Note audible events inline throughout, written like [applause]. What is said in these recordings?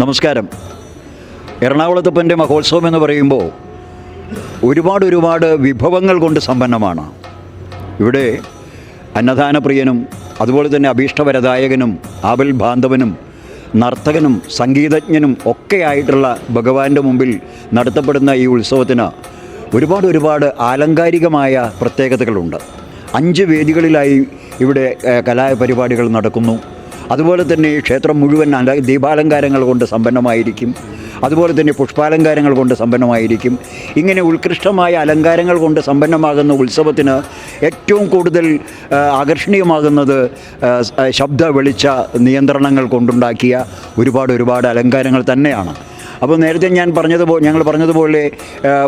നമസ്കാരം. എറണാകുളത്തപ്പന്റെ മഹോത്സവം എന്ന് പറയുമ്പോൾ ഒരുപാട് ഒരുപാട് വിഭവങ്ങൾ കൊണ്ട് സമ്പന്നമാണ്. ഇവിടെ അന്നദാനപ്രിയനും അതുപോലെ തന്നെ അഭീഷ്ടവരദായകനും ആവൽ ബാന്ധവനും നർത്തകനും സംഗീതജ്ഞനും ഒക്കെയായിട്ടുള്ള ഭഗവാന്റെ മുമ്പിൽ നടത്തപ്പെടുന്ന ഈ ഉത്സവത്തിന് ഒരുപാട് ഒരുപാട് ആലങ്കാരികമായ പ്രത്യേകതകളുണ്ട്. അഞ്ച് വേദികളിലായി ഇവിടെ കലാപരിപാടികൾ നടക്കുന്നു. അതുപോലെ തന്നെ ഈ ക്ഷേത്രം മുഴുവൻ ദീപാലങ്കാരങ്ങൾ കൊണ്ട് സമ്പന്നമായിരിക്കും. അതുപോലെ തന്നെ പുഷ്പാലങ്കാരങ്ങൾ കൊണ്ട് സമ്പന്നമായിരിക്കും. ഇങ്ങനെ ഉത്കൃഷ്ടമായ അലങ്കാരങ്ങൾ കൊണ്ട് സമ്പന്നമാകുന്ന ഉത്സവത്തിന് ഏറ്റവും കൂടുതൽ ആകർഷണീയമാകുന്നത് ശബ്ദ വെളിച്ച നിയന്ത്രണങ്ങൾ കൊണ്ടുണ്ടാക്കിയ ഒരുപാട് ഒരുപാട് അലങ്കാരങ്ങൾ തന്നെയാണ്. അപ്പോൾ നേരത്തെ ഞാൻ പറഞ്ഞതുപോലെ ഞങ്ങൾ പറഞ്ഞതുപോലെ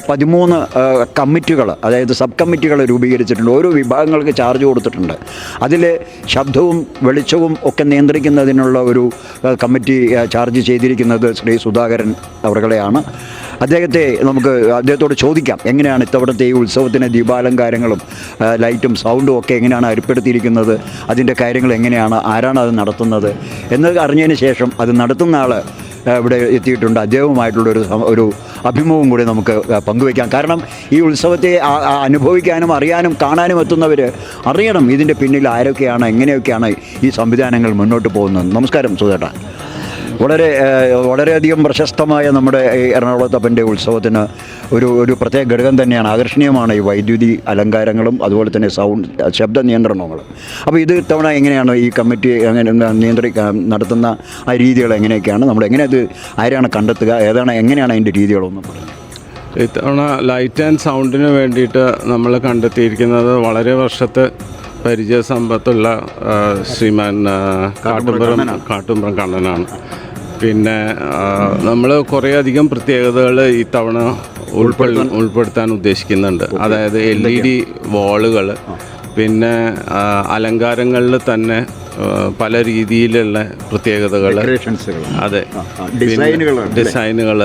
പതിമൂന്ന് കമ്മിറ്റികൾ അതായത് സബ് കമ്മിറ്റികൾ രൂപീകരിച്ചിട്ടുണ്ട്. ഓരോ വിഭാഗങ്ങൾക്ക് ചാർജ് കൊടുത്തിട്ടുണ്ട്. അതിൽ ശബ്ദവും വെളിച്ചവും ഒക്കെ നിയന്ത്രിക്കുന്നതിനുള്ള ഒരു കമ്മിറ്റി ചാർജ് ചെയ്തിരിക്കുന്നത് ശ്രീ സുധാകരൻ അവർകളെയാണ്. അദ്ദേഹത്തെ നമുക്ക് അദ്ദേഹത്തോട് ചോദിക്കാം എങ്ങനെയാണ് ഇത്തവണത്തെ ഈ ഉത്സവത്തിന് ദീപാലങ്കാരങ്ങളും ലൈറ്റും സൗണ്ടും ഒക്കെ എങ്ങനെയാണ് ഏർപ്പെടുത്തിയിരിക്കുന്നത് അതിന്റെ കാര്യങ്ങൾ എങ്ങനെയാണ്? ആരാണ് അത് നടത്തുന്നത്? എന്ന് അറിഞ്ഞതിന് ശേഷം അത് നടത്തുന്ന ആൾ ഇവിടെ എത്തിയിട്ടുണ്ട്. അദ്ദേഹവുമായിട്ടുള്ള ഒരു ഒരു അഭിമുഖം കൂടി നമുക്ക് പങ്കുവയ്ക്കാം. കാരണം ഈ ഉത്സവത്തെ അനുഭവിക്കാനും അറിയാനും കാണാനും എത്തുന്നവർ അറിയണം ഇതിന്റെ പിന്നിൽ ആരൊക്കെയാണ് എങ്ങനെയൊക്കെയാണ് ഈ സംവിധാനങ്ങൾ മുന്നോട്ട് പോകുന്നത്. നമസ്കാരം സുധേട്ട വളരെ വളരെയധികം പ്രശസ്തമായ നമ്മുടെ ഈ എറണാകുളത്തപ്പന്റെ ഉത്സവത്തിന് ഒരു ഒരു പ്രത്യേക ഘടകം തന്നെയാണ്. ആകർഷണീയമാണ് ഈ വൈദ്യുതി അലങ്കാരങ്ങളും അതുപോലെ തന്നെ സൗണ്ട് ശബ്ദ നിയന്ത്രണങ്ങളും. അപ്പോൾ ഇത് ഇത്തവണ എങ്ങനെയാണ് ഈ കമ്മിറ്റി എങ്ങനെ നിയന്ത്രിക്കാൻ നടത്തുന്ന ആ രീതികൾ എങ്ങനെയൊക്കെയാണ്? നമ്മൾ എങ്ങനെ ഇത് ആരാണ് കണ്ടെത്തുക? ഏതാണ് എങ്ങനെയാണ് അതിന്റെ രീതികളൊന്നും ഇത്തവണ ലൈറ്റ് ആൻഡ് സൗണ്ടിന് വേണ്ടിയിട്ട് നമ്മൾ കണ്ടെത്തിയിരിക്കുന്നത് വളരെ വർഷത്തെ പരിചയസമ്പത്തുള്ള ശ്രീമാൻ കാട്ടുംപുറം കാട്ടുംപുറം കണ്ണനാണ്. പിന്നെ നമ്മൾ കുറേയധികം പ്രത്യേകതകൾ ഇത്തവണ ഉൾപ്പെടു ഉൾപ്പെടുത്താൻ ഉദ്ദേശിക്കുന്നുണ്ട്. അതായത് എൽ ഇ ഡി വാളുകൾ പിന്നെ അലങ്കാരങ്ങളിൽ തന്നെ പല രീതിയിലുള്ള പ്രത്യേകതകൾ. അതെ. ഡിസൈനുകൾ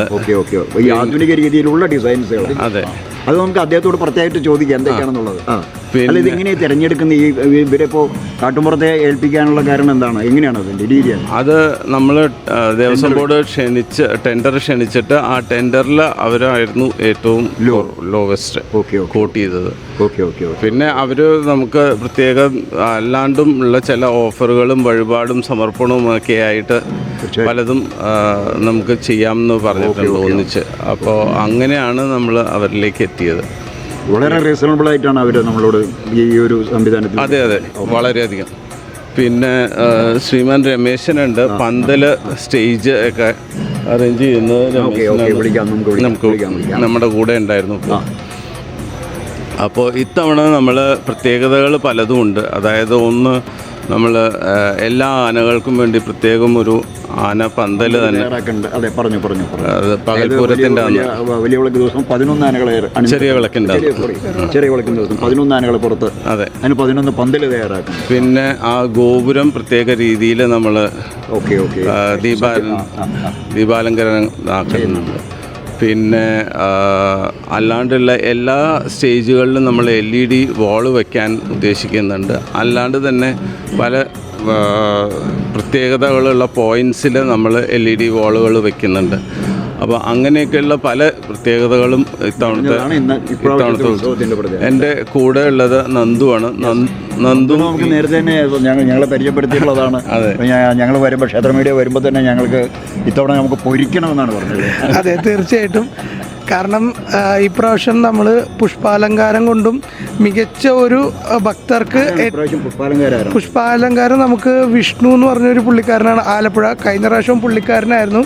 ആധുനിക രീതിയിലുള്ള ഡിസൈൻസുകൾ. അതെ. അത് നമുക്ക് അദ്ദേഹത്തോട് പ്രത്യേകമായിട്ട് ചോദിക്കാം എന്തൊക്കെയാണെന്നുള്ളത്? അല്ല ഇത് എങ്ങനെയാണ് തിരഞ്ഞെടുക്കുന്ന ഈ ഇവരിപ്പോൾ കാട്ടുമ്പുറത്തെ ഏൽപ്പിക്കാനുള്ള കാരണം എന്താണ്? എങ്ങനെയാണ് അതിന്റെ രീതി? അത് നമ്മൾ ദേവസ്വം ബോർഡ് ക്ഷണിച്ച് ടെൻഡർ ക്ഷണിച്ചിട്ട് ആ ടെൻഡറിൽ അവരായിരുന്നു ഏറ്റവും ലോ ലോവസ്റ്റ് ഓക്കെ കോട്ട് ചെയ്തത്. ഓക്കെ ഓക്കെ പിന്നെ അവർ നമുക്ക് പ്രത്യേക അല്ലാണ്ടും ഉള്ള ചില ഓഫറുകളും വഴിപാടും സമർപ്പണവും ഒക്കെ ആയിട്ട് പലതും നമുക്ക് നമുക്ക് ചെയ്യാമെന്ന് പറഞ്ഞിട്ടുണ്ട് ഒന്നിച്ച്. അപ്പോൾ അങ്ങനെയാണ് നമ്മൾ അവരിലേക്ക് എത്തിയത്. വളരെ റീസണബിൾ ആയിട്ടാണ് അവർ നമ്മളോട് ഈ ഒരു സംവിധാനത്തിൽ അതെ അതെ. വളരെയധികം. പിന്നെ ശ്രീമാൻ രമേശനുണ്ട്. പന്തൽ സ്റ്റേജ് ഒക്കെ അറേഞ്ച് ചെയ്യുന്നത്. നമുക്ക് നമ്മുടെ കൂടെ ഉണ്ടായിരുന്നു അപ്പോൾ. ഇത്തവണ നമ്മൾ പ്രത്യേകതകൾ പലതും ഉണ്ട്. അതായത് ഒന്ന് നമ്മൾ എല്ലാ ആനകൾക്കും വേണ്ടി പ്രത്യേകം ഒരു ആന പന്തൽ തന്നെ. അതെ പറഞ്ഞു പറഞ്ഞു അത് പകൽപൂരത്തിന്റെ വലിയ- വിളക്ക് ദിവസം പതിനൊന്ന് ആനകളെ ചെറിയ വിളക്കിന്റെ ചെറിയ വിളക്കിന് ദിവസം പതിനൊന്ന് ആനകളെ പുറത്ത് അതെ. അതിന് പതിനൊന്ന് പന്തൽ തയ്യാറാക്കും പിന്നെ ആ ഗോപുരം പ്രത്യേക രീതിയിൽ നമ്മൾ ഓക്കെ ഓക്കെ. ദീപാല ദീപാലങ്കരണം ആക്കുന്നുണ്ട് പിന്നെ അല്ലാണ്ടുള്ള എല്ലാ സ്റ്റേജുകളിലും നമ്മൾ എൽ ഇ ഡി വാൾ വയ്ക്കാൻ ഉദ്ദേശിക്കുന്നുണ്ട്. അല്ലാണ്ട് തന്നെ പല പ്രത്യേകതകളുള്ള പോയിന്റ്സിൽ നമ്മൾ എൽ ഇ ഡി വാളുകൾ വയ്ക്കുന്നുണ്ട് അപ്പോൾ അങ്ങനെയൊക്കെയുള്ള പല പ്രത്യേകതകളും ഇത്തവണത്തെ ഇത്തവണത്തെ എന്റെ കൂടെ ഉള്ളത് നന്ദുവാണ് നന്ദു നന്ദു നമുക്ക് നേരത്തെ തന്നെ ഞങ്ങൾ ഞങ്ങളെ പരിചയപ്പെടുത്തിയിട്ടുള്ളതാണ്. [laughs] അതെ. ഞങ്ങൾ വരുമ്പോൾ ക്ഷേത്ര മീഡിയ വരുമ്പോൾ തന്നെ ഞങ്ങൾക്ക് ഇത്തവണ നമുക്ക് പൊരിക്കണമെന്നാണ് പറഞ്ഞത്. അതെ തീർച്ചയായിട്ടും. കാരണം ഈ ഇപ്രാവശ്യം നമ്മൾ പുഷ്പാലങ്കാരം കൊണ്ടും മികച്ച ഒരു ഭക്തർക്ക് പുഷ്പാലങ്കാരം നമുക്ക് വിഷ്ണു എന്ന് പറഞ്ഞൊരു പുള്ളിക്കാരനാണ് ആലപ്പുഴ. കഴിഞ്ഞ പ്രാവശ്യം പുള്ളിക്കാരനായിരുന്നു.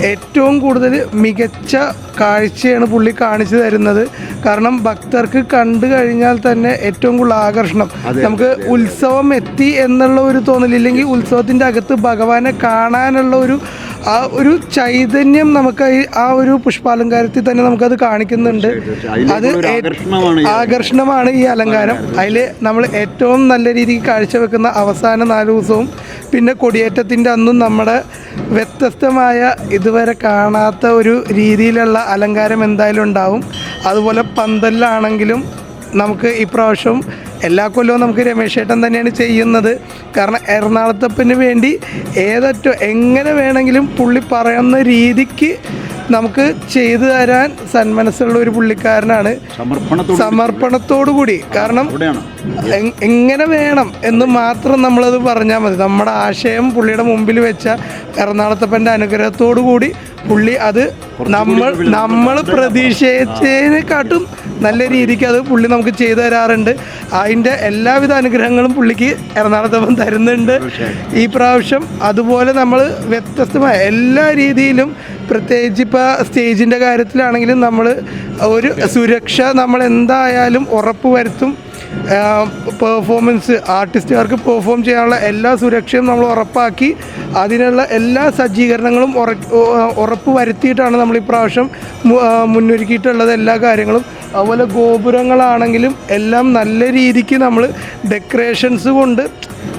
ഏറ്റവും കൂടുതൽ മികച്ച കാഴ്ചയാണ് പുള്ളി കാണിച്ചു തരുന്നത്. കാരണം ഭക്തർക്ക് കണ്ടു കഴിഞ്ഞാൽ തന്നെ ഏറ്റവും കൂടുതൽ ആകർഷണം. നമുക്ക് ഉത്സവം എത്തി എന്നുള്ള ഒരു തോന്നലില്ലെങ്കിൽ ഉത്സവത്തിന്റെ അകത്ത് ഭഗവാനെ കാണാനുള്ള ഒരു ആ ഒരു ചൈതന്യം നമുക്ക് ആ ഒരു പുഷ്പാലങ്കാരത്തിൽ തന്നെ നമുക്കത് കാണിക്കുന്നുണ്ട്. അത് ആകർഷണമാണ് ഈ അലങ്കാരം. അതിൽ നമ്മൾ ഏറ്റവും നല്ല രീതിക്ക് കാഴ്ചവെക്കുന്ന അവസാന നാല് ദിവസവും പിന്നെ കൊടിയേറ്റത്തിന്റെ അന്നും നമ്മുടെ വ്യത്യസ്തമായ ഇതുവരെ കാണാത്ത ഒരു രീതിയിലുള്ള അലങ്കാരം എന്തായാലും ഉണ്ടാവും. അതുപോലെ പന്തലിലാണെങ്കിലും നമുക്ക് ഇപ്രാവശ്യം എല്ലാ കൊല്ലവും നമുക്ക് രമേശ് ചേട്ടൻ തന്നെയാണ് ചെയ്യുന്നത്. കാരണം എറണാകുളത്തപ്പന് വേണ്ടി ഏതറ്റം എങ്ങനെ വേണമെങ്കിലും പുള്ളി പറയുന്ന രീതിക്ക് നമുക്ക് ചെയ്തു തരാൻ സന്മനസ്സുള്ള ഒരു പുള്ളിക്കാരനാണ്. സമർപ്പണത്തോടുകൂടി. സമർപ്പണത്തോടു കൂടി കാരണം എങ്ങനെ വേണം എന്ന് മാത്രം നമ്മളത് പറഞ്ഞാൽ മതി. നമ്മുടെ ആശയം പുള്ളിയുടെ മുമ്പിൽ വെച്ച എറണാകുളത്തപ്പന്റെ അനുഗ്രഹത്തോടു കൂടി പുള്ളി അത് നമ്മൾ നമ്മൾ പ്രതീക്ഷിച്ചതിനെക്കാട്ടും നല്ല രീതിക്ക് അത് പുള്ളി നമുക്ക് ചെയ്തു തരാറുണ്ട്. അതിന്റെ എല്ലാവിധ അനുഗ്രഹങ്ങളും പുള്ളിക്ക് എറണാകുളത്തപ്പം തരുന്നുണ്ട്. ഈ പ്രാവശ്യം അതുപോലെ നമ്മൾ വ്യത്യസ്തമായ എല്ലാ രീതിയിലും പ്രത്യേകിച്ച് ഇപ്പോൾ സ്റ്റേജിന്റെ കാര്യത്തിലാണെങ്കിലും നമ്മൾ ഒരു സുരക്ഷ നമ്മൾ എന്തായാലും ഉറപ്പ് വരുത്തും പെർഫോമൻസ് ആർട്ടിസ്റ്റുകാർക്ക് പെർഫോം ചെയ്യാനുള്ള എല്ലാ സുരക്ഷയും നമ്മൾ ഉറപ്പാക്കി. അതിനുള്ള എല്ലാ സജ്ജീകരണങ്ങളും ഉറപ്പ് വരുത്തിയിട്ടാണ് നമ്മൾ ഇപ്രാവശ്യം മുന്നൊരുക്കിയിട്ടുള്ളത് എല്ലാ കാര്യങ്ങളും. അതുപോലെ ഗോപുരങ്ങളാണെങ്കിലും എല്ലാം നല്ല രീതിക്ക് നമ്മൾ ഡെക്കറേഷൻസ് കൊണ്ട്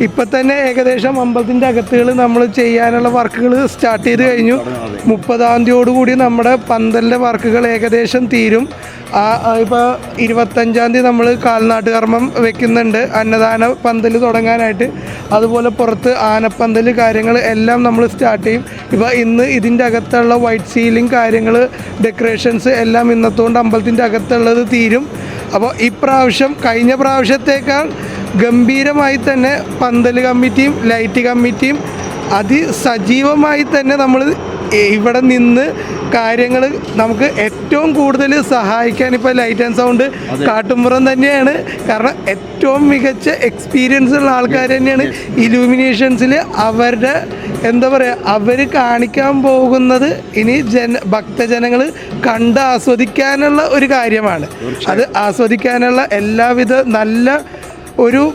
ഇപ്പം തന്നെ ഏകദേശം അമ്പലത്തിന്റെ അകത്തുകൾ നമ്മൾ ചെയ്യാനുള്ള വർക്കുകൾ സ്റ്റാർട്ട് ചെയ്ത് കഴിഞ്ഞു. മുപ്പതാം തീയതിയോടുകൂടി നമ്മുടെ പന്തലിന്റെ വർക്കുകൾ ഏകദേശം തീരും. ആ ഇപ്പോൾ ഇരുപത്തഞ്ചാം തീയതി നമ്മൾ കാൽനാട്ട് കർമ്മം വെക്കുന്നുണ്ട്. അന്നദാന പന്തൽ തുടങ്ങാനായിട്ട്. അതുപോലെ പുറത്ത് ആനപ്പന്തൽ കാര്യങ്ങൾ എല്ലാം നമ്മൾ സ്റ്റാർട്ട് ചെയ്യും. ഇപ്പോൾ ഇന്ന് ഇതിന്റെ അകത്തുള്ള വൈറ്റ് സീലിംഗ് കാര്യങ്ങൾ ഡെക്കറേഷൻസ് എല്ലാം ഇന്നത്തോണ്ട് അമ്പലത്തിന്റെ അകത്തുള്ളത് തീരും. അപ്പോൾ ഇപ്രാവശ്യം കഴിഞ്ഞ പ്രാവശ്യത്തേക്കാൾ ഗംഭീരമായി തന്നെ പന്തൽ കമ്മിറ്റിയും ലൈറ്റ് കമ്മിറ്റിയും അതിസജീവമായി തന്നെ നമ്മൾ ഇവിടെ നിന്ന് കാര്യങ്ങൾ നമുക്ക് ഏറ്റവും കൂടുതൽ സഹായിക്കാൻ ഇപ്പോൾ ലൈറ്റ് ആൻഡ് സൗണ്ട് കാട്ടുമ്പുറം തന്നെയാണ്. കാരണം ഏറ്റവും മികച്ച എക്സ്പീരിയൻസ് ഉള്ള ആൾക്കാർ തന്നെയാണ് ഇലൂമിനേഷൻസിൽ അവരുടെ എന്താ പറയുക അവർ കാണിക്കാൻ പോകുന്നത് ഇനി ജന ഭക്തജനങ്ങൾ കണ്ട് ആസ്വദിക്കാനുള്ള ഒരു കാര്യമാണ്. അത് ആസ്വദിക്കാനുള്ള എല്ലാവിധ നല്ല ഒരു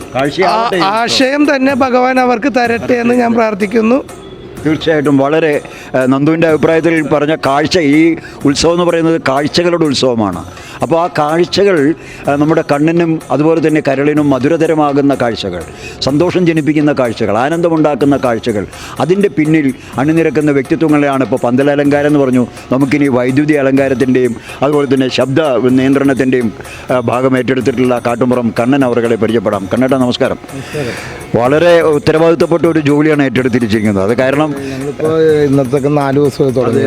ആശയം തന്നെ ഭഗവാൻ അവർക്ക് തരട്ടെ എന്ന് ഞാൻ പ്രാർത്ഥിക്കുന്നു. തീർച്ചയായിട്ടും വളരെ നന്ദുവിന്റെ അഭിപ്രായത്തിൽ പറഞ്ഞ കാഴ്ച ഈ ഉത്സവം എന്ന് പറയുന്നത് കാഴ്ചകളുടെ ഉത്സവമാണ്. അപ്പോൾ ആ കാഴ്ചകൾ നമ്മുടെ കണ്ണിനും അതുപോലെ തന്നെ കരളിനും മധുരതരമാകുന്ന കാഴ്ചകൾ സന്തോഷം ജനിപ്പിക്കുന്ന കാഴ്ചകൾ ആനന്ദമുണ്ടാക്കുന്ന കാഴ്ചകൾ അതിന്റെ പിന്നിൽ അണിനിരക്കുന്ന വ്യക്തിത്വങ്ങളെയാണ് ഇപ്പോൾ പന്തൽ അലങ്കാരം എന്ന് പറഞ്ഞു. നമുക്കിനി വൈദ്യുതി അലങ്കാരത്തിന്റെയും അതുപോലെ തന്നെ ശബ്ദ നിയന്ത്രണത്തിന്റെയും ഭാഗം ഏറ്റെടുത്തിട്ടുള്ള കാട്ടുമ്പുറം കണ്ണൻ അവരുടെ പരിചയപ്പെടാം. കണ്ണട്ട നമസ്കാരം. വളരെ ഉത്തരവാദിത്തപ്പെട്ട ഒരു ജോലിയാണ് ഏറ്റെടുത്തിരിച്ചിരിക്കുന്നത്. അത് കാരണം ഞങ്ങളിപ്പോ ഇന്നത്തെ നാല് ദിവസം തുടങ്ങി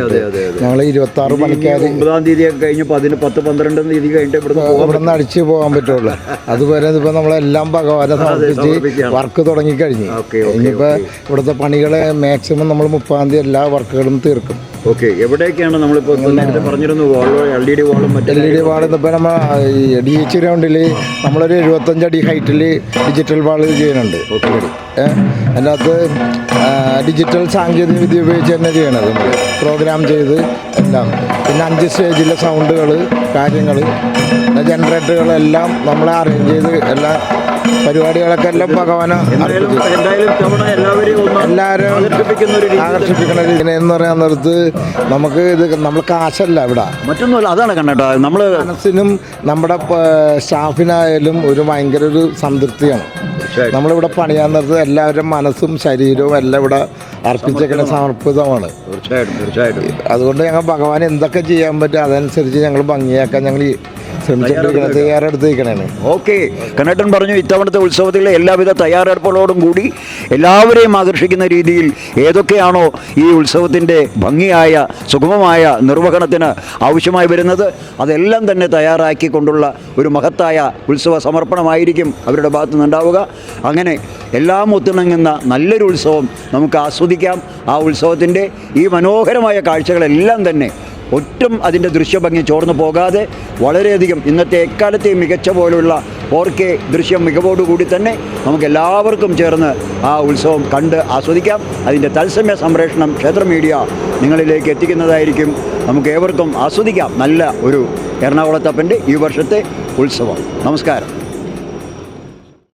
ഞങ്ങൾ ഇരുപത്തി ആറ് പണിക്കാർ ഒമ്പതാം തീയതി കഴിഞ്ഞ് പതിന് പത്ത് പന്ത്രണ്ടാം തീയതി കഴിഞ്ഞിട്ട് ഇവിടെ നിന്ന് അടിച്ച് പോകാൻ പറ്റുള്ളൂ. അതുവരെ ഇപ്പൊ നമ്മളെല്ലാം ഭഗവാനെ സമർപ്പിച്ച്. വർക്ക് തുടങ്ങിക്കഴിഞ്ഞു. ഇനിയിപ്പോ ഇവിടുത്തെ പണികളെ മാക്സിമം നമ്മൾ മുപ്പാം തീയതി എല്ലാ വർക്കുകളും തീർക്കും. ഓക്കെ എവിടെയൊക്കെയാണ് നമ്മളിപ്പോൾ നേരത്തെ പറഞ്ഞിരുന്നു വാളോ എൽ ഇ ഡി വാളും മറ്റേ എൽ ഇ ഡി വാൾ ഇന്നിപ്പോൾ നമ്മൾ ഡി എച്ച് ഗ്രൗണ്ടിൽ നമ്മളൊരു എഴുപത്തഞ്ച് അടി ഹൈറ്റിൽ ഡിജിറ്റൽ വാൾ ചെയ്യുന്നുണ്ട്. അതിനകത്ത് അതിന്റെ അകത്ത് ഡിജിറ്റൽ സാങ്കേതിക വിദ്യ ഉപയോഗിച്ച് തന്നെ ചെയ്യണത് നമ്മൾ പ്രോഗ്രാം ചെയ്ത് എല്ലാം. പിന്നെ അഞ്ച് സ്റ്റേജിലെ സൗണ്ടുകൾ കാര്യങ്ങൾ ജനറേറ്ററുകളെല്ലാം നമ്മളെ അറേഞ്ച് ചെയ്ത് എല്ലാ പരിപാടികളൊക്കെ എല്ലാം ഭഗവാന്? എല്ലാവരും ആകർഷിപ്പിക്കുന്ന രീതി ആകർഷിപ്പിക്കണ രീതി എന്ന് പറയാൻ നേരത്ത് നമുക്ക് ഇത് നമ്മൾ കാശല്ല ഇവിടെ. മറ്റൊന്നുമല്ല അതാണ് കണ്ടോ നമ്മൾ മനസ്സിനും നമ്മുടെ സ്റ്റാഫിനായാലും ഒരു ഭയങ്കര ഒരു സംതൃപ്തിയാണ്. നമ്മളിവിടെ പണിയാൻ നേരത്ത് എല്ലാവരുടെ മനസ്സും ശരീരവും എല്ലാം ഇവിടെ അർപ്പിച്ചേക്കുന്ന സമർപ്പിതമാണ്. തീർച്ചയായിട്ടും തീർച്ചയായിട്ടും. അതുകൊണ്ട് ഞങ്ങൾ ഭഗവാൻ എന്തൊക്കെ ചെയ്യാൻ പറ്റും അതനുസരിച്ച് ഞങ്ങൾ ഭംഗിയാക്കാൻ ഞങ്ങൾ തയ്യാറെടുത്തിരിക്കണേ ഓക്കെ. കണ്ണട്ടൻ പറഞ്ഞു ഇത്തവണത്തെ ഉത്സവത്തിലെ എല്ലാവിധ തയ്യാറെടുപ്പുകളോടും കൂടി എല്ലാവരെയും ആകർഷിക്കുന്ന രീതിയിൽ ഏതൊക്കെയാണോ ഈ ഉത്സവത്തിന്റെ ഭംഗിയായ സുഗമമായ നിർവഹണത്തിന് ആവശ്യമായി വരുന്നത് അതെല്ലാം തന്നെ തയ്യാറാക്കിക്കൊണ്ടുള്ള ഒരു മഹത്തായ ഉത്സവ സമർപ്പണമായിരിക്കും അവരുടെ ഭാഗത്തു നിന്നുണ്ടാവുക അങ്ങനെ എല്ലാം ഒത്തിണങ്ങുന്ന നല്ലൊരു ഉത്സവം നമുക്ക് ആസ്വദിക്കാം. ആ ഉത്സവത്തിന്റെ ഈ മനോഹരമായ കാഴ്ചകളെല്ലാം തന്നെ ഒട്ടും അതിന്റെ ദൃശ്യഭംഗി ചോർന്നു പോകാതെ വളരെയധികം ഇന്നത്തെ എക്കാലത്തെയും മികച്ച പോലുള്ള ഫോർ കെ ദൃശ്യം മികവോടുകൂടി തന്നെ നമുക്ക് എല്ലാവർക്കും ചേർന്ന് ആ ഉത്സവം കണ്ട് ആസ്വദിക്കാം. അതിന്റെ തത്സമയ സംപ്രേഷണം ക്ഷേത്ര മീഡിയ നിങ്ങളിലേക്ക് എത്തിക്കുന്നതായിരിക്കും. നമുക്ക് ഏവർക്കും ആസ്വദിക്കാം. നല്ല ഒരു എറണാകുളത്തപ്പന്റെ ഈ വർഷത്തെ ഉത്സവം. നമസ്കാരം.